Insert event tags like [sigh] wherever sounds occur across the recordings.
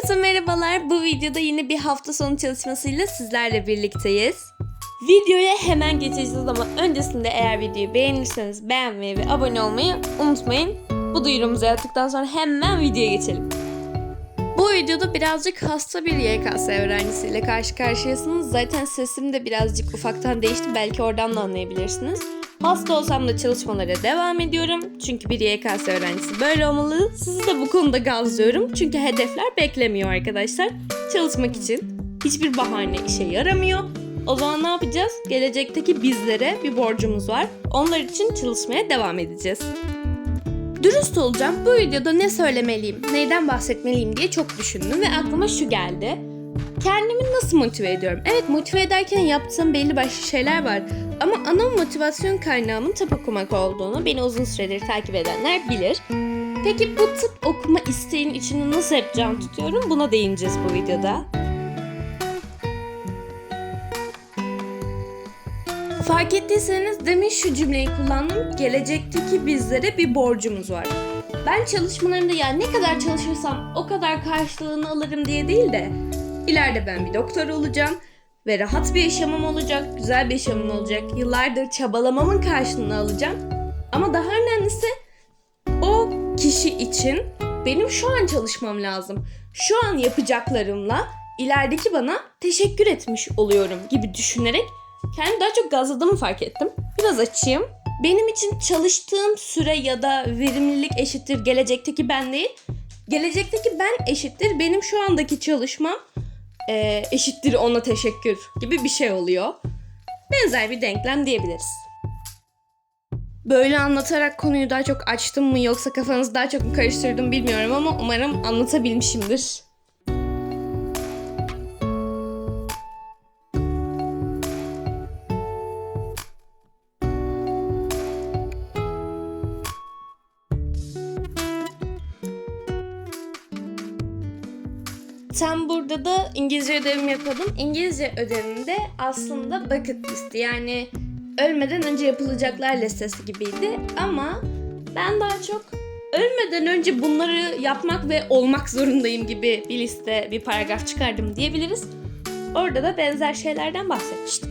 Herkese merhabalar. Bu videoda yine bir hafta sonu çalışmasıyla sizlerle birlikteyiz. Videoya hemen geçeceğiz ama öncesinde eğer videoyu beğenirseniz beğenmeyi ve abone olmayı unutmayın. Bu duyurumuzu yaptıktan sonra hemen videoya geçelim. Bu videoda birazcık hasta bir YKS öğrencisiyle karşı karşıyasınız. Zaten sesim de birazcık ufaktan değişti. Belki oradan da anlayabilirsiniz. Hasta olsam da çalışmalara devam ediyorum. Çünkü bir YKS öğrencisi böyle olmalı. Sizi de bu konuda gazlıyorum. Çünkü hedefler beklemiyor arkadaşlar. Çalışmak için hiçbir bahane işe yaramıyor. O zaman ne yapacağız? Gelecekteki bizlere bir borcumuz var. Onlar için çalışmaya devam edeceğiz. Dürüst olacağım. Bu videoda ne söylemeliyim, neyden bahsetmeliyim diye çok düşündüm ve aklıma şu geldi. Kendimi nasıl motive ediyorum? Evet motive ederken yaptığım belli başlı şeyler var. Ama ana motivasyon kaynağımın tıp okumak olduğunu beni uzun süredir takip edenler bilir. Peki bu tıp okuma isteğinin içini nasıl hep can tutuyorum? Buna değineceğiz bu videoda. Fark ettiyseniz demin şu cümleyi kullandım. Gelecekteki bizlere bir borcumuz var. Ben çalışmalarımda ya ne kadar çalışırsam o kadar karşılığını alırım diye değil de ileride ben bir doktor olacağım ve rahat bir yaşamım olacak, güzel bir yaşamım olacak. Yıllardır çabalamamın karşılığını alacağım. Ama daha önemlisi o kişi için benim şu an çalışmam lazım. Şu an yapacaklarımla ilerideki bana teşekkür etmiş oluyorum gibi düşünerek kendimi daha çok gazladığımı fark ettim. Biraz açayım. Benim için çalıştığım süre ya da verimlilik eşittir gelecekteki ben değil. Gelecekteki ben eşittir benim şu andaki çalışmam e, eşittir ona teşekkür gibi bir şey oluyor. Benzer bir denklem diyebiliriz. Böyle anlatarak konuyu daha çok açtım mı yoksa kafanızı daha çok mu karıştırdım bilmiyorum ama umarım anlatabilmişimdir. Tam burada da İngilizce ödevimi yapıyordum. İngilizce ödevimde aslında bucket listi yani ölmeden önce yapılacaklar listesi gibiydi. Ama ben daha çok ölmeden önce bunları yapmak ve olmak zorundayım gibi bir liste, bir paragraf çıkardım diyebiliriz. Orada da benzer şeylerden bahsetmiştim.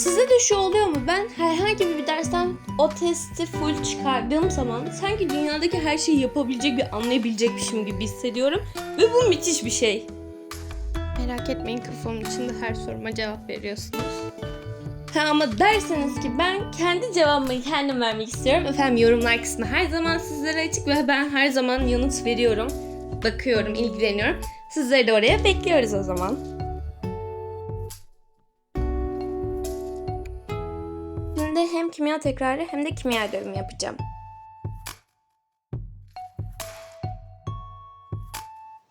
Size de şu oluyor mu? Ben herhangi bir dersten o testi full çıkardığım zaman sanki dünyadaki her şeyi yapabilecek ve anlayabilecekmişim gibi hissediyorum. Ve bu müthiş bir şey. Merak etmeyin kafamın içinde her soruma cevap veriyorsunuz. Ha ama derseniz ki ben kendi cevabımı kendim vermek istiyorum. Efendim yorumlar kısmı her zaman sizlere açık ve ben her zaman yanıt veriyorum. Bakıyorum, ilgileniyorum. Sizleri de oraya bekliyoruz o zaman. Şimdi hem kimya tekrarı hem de kimya ödevimi yapacağım.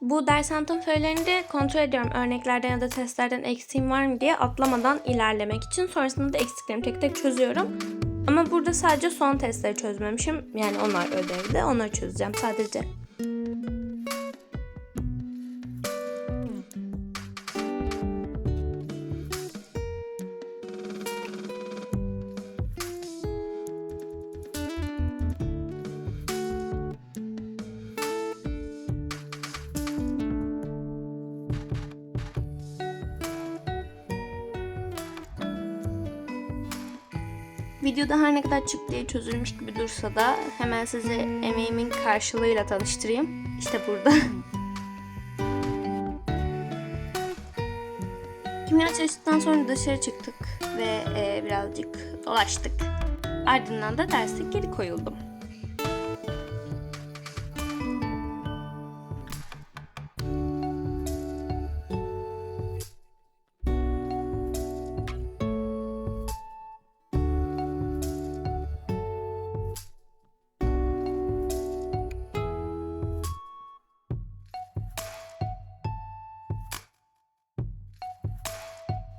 Bu ders anlatım föylerini kontrol ediyorum. Örneklerden ya da testlerden eksiğim var mı diye atlamadan ilerlemek için. Sonrasında da eksiklerimi tek tek çözüyorum. Ama burada sadece son testleri çözmemişim. Yani onlar ödevde. Onları çözeceğim sadece. Videoda her ne kadar çık diye çözülmüş gibi dursa da hemen sizi emeğimin karşılığıyla tanıştırayım. İşte burada. [laughs] Kimya çalıştıktan sonra dışarı çıktık ve e, birazcık dolaştık. Ardından da derse geri koyuldum.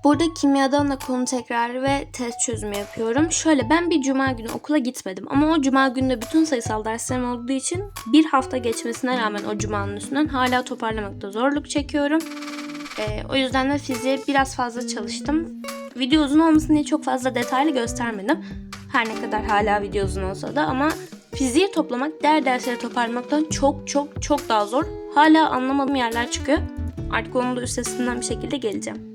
Burada kimyadan da konu tekrarı ve test çözümü yapıyorum. Şöyle ben bir cuma günü okula gitmedim ama o cuma günde bütün sayısal derslerim olduğu için bir hafta geçmesine rağmen o cumanın üstünden hala toparlamakta zorluk çekiyorum. Ee, o yüzden de fiziğe biraz fazla çalıştım. Video uzun olmasın diye çok fazla detaylı göstermedim. Her ne kadar hala video uzun olsa da ama fiziği toplamak diğer dersleri toparlamaktan çok çok çok daha zor. Hala anlamadığım yerler çıkıyor. Artık onun da üstesinden bir şekilde geleceğim.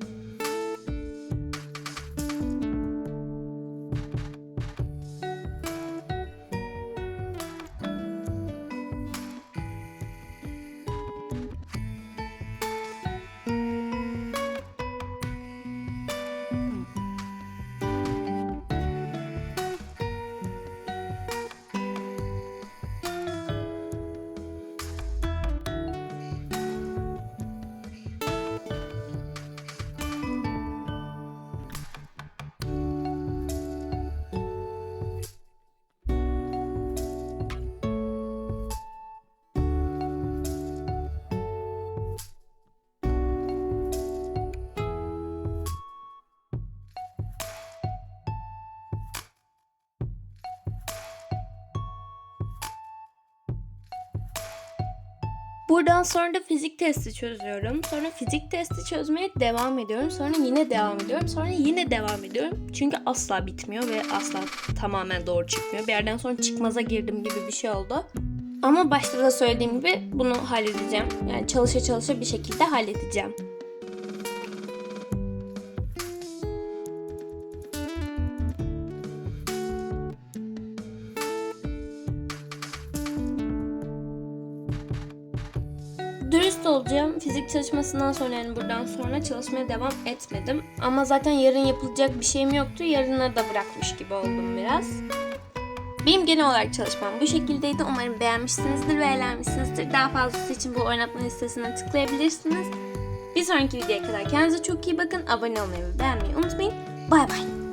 Buradan sonra da fizik testi çözüyorum. Sonra fizik testi çözmeye devam ediyorum. Sonra yine devam ediyorum. Sonra yine devam ediyorum. Çünkü asla bitmiyor ve asla tamamen doğru çıkmıyor. Bir yerden sonra çıkmaza girdim gibi bir şey oldu. Ama başta da söylediğim gibi bunu halledeceğim. Yani çalışa çalışa bir şekilde halledeceğim. Olacağım. Fizik çalışmasından sonra yani buradan sonra çalışmaya devam etmedim. Ama zaten yarın yapılacak bir şeyim yoktu. Yarına da bırakmış gibi oldum biraz. Benim genel olarak çalışmam bu şekildeydi. Umarım beğenmişsinizdir ve eğlenmişsinizdir. Daha fazlası için bu oynatma listesinden tıklayabilirsiniz. Bir sonraki videoya kadar kendinize çok iyi bakın. Abone olmayı ve beğenmeyi unutmayın. Bay bay.